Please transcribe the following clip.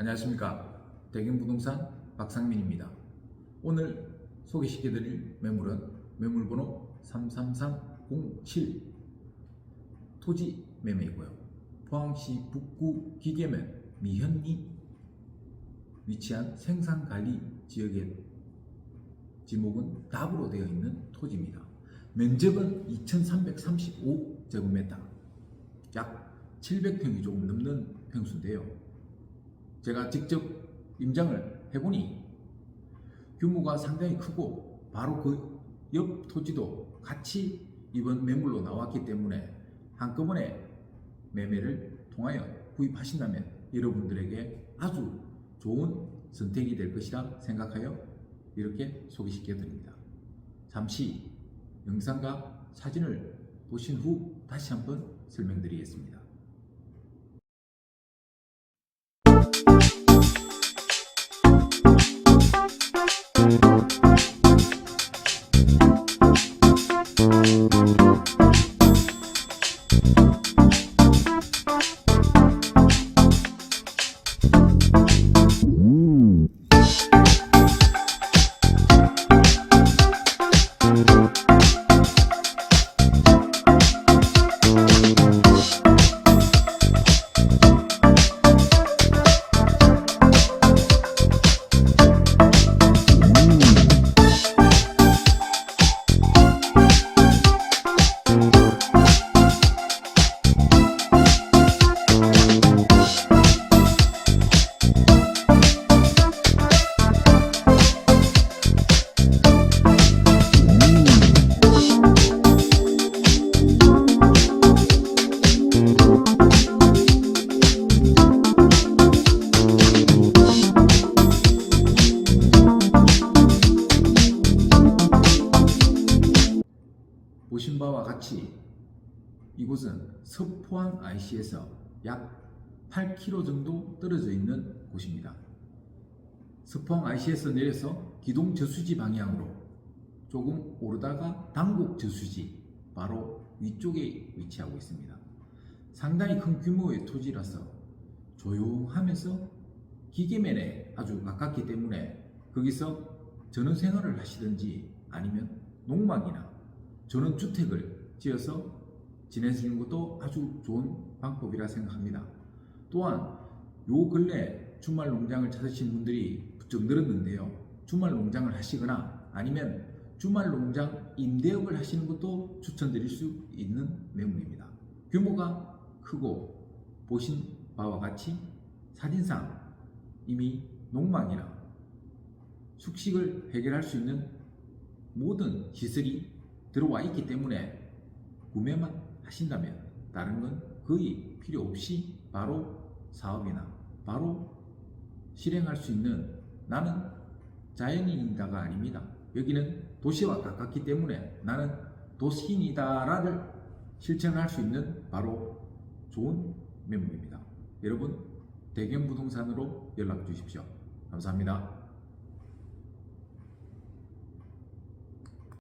안녕하십니까. 대경부동산 박상민입니다. 오늘 소개시켜드릴 매물은 매물번호 33307 토지 매매이고요. 포항시 북구 기계면 미현리 위치한 생산관리 지역의 지목은 답으로 되어 있는 토지입니다. 면적은 2335제곱미터. 약 700평이 조금 넘는 평수인데요 제가 직접 임장을 해보니 규모가 상당히 크고 바로 그 옆 토지도 같이 이번 매물로 나왔기 때문에 한꺼번에 매매를 통하여 구입하신다면 여러분들에게 아주 좋은 선택이 될 것이라 생각하여 이렇게 소개시켜 드립니다. 잠시 영상과 사진을 보신 후 다시 한번 설명드리겠습니다. 보신 바와 같이 이곳은 서포항 IC에서 약 8km 정도 떨어져 있는 곳입니다. 서포항 IC에서 내려서 기동 저수지 방향으로 조금 오르다가 당곡 저수지 바로 위쪽에 위치하고 있습니다. 상당히 큰 규모의 토지라서 조용하면서 기계면에 아주 가깝기 때문에 거기서 전원 생활을 하시든지 아니면 농막이나 저는 주택을 지어서 지내시는 것도 아주 좋은 방법이라 생각합니다. 또한 요 근래 주말 농장을 찾으신 분들이 부쩍 늘었는데요. 주말 농장을 하시거나 아니면 주말 농장 임대업을 하시는 것도 추천드릴 수 있는 매물입니다. 규모가 크고 보신 바와 같이 사진상 이미 농막이나 숙식을 해결할 수 있는 모든 시설이 들어와 있기 때문에 구매만 하신다면 다른 건 거의 필요 없이 바로 사업이나 바로 실행할 수 있는 나는 자연인이다가 아닙니다. 여기는 도시와 가깝기 때문에 나는 도시인이다를 실천할 수 있는 바로 좋은 매물입니다. 여러분 대경부동산으로 연락 주십시오. 감사합니다.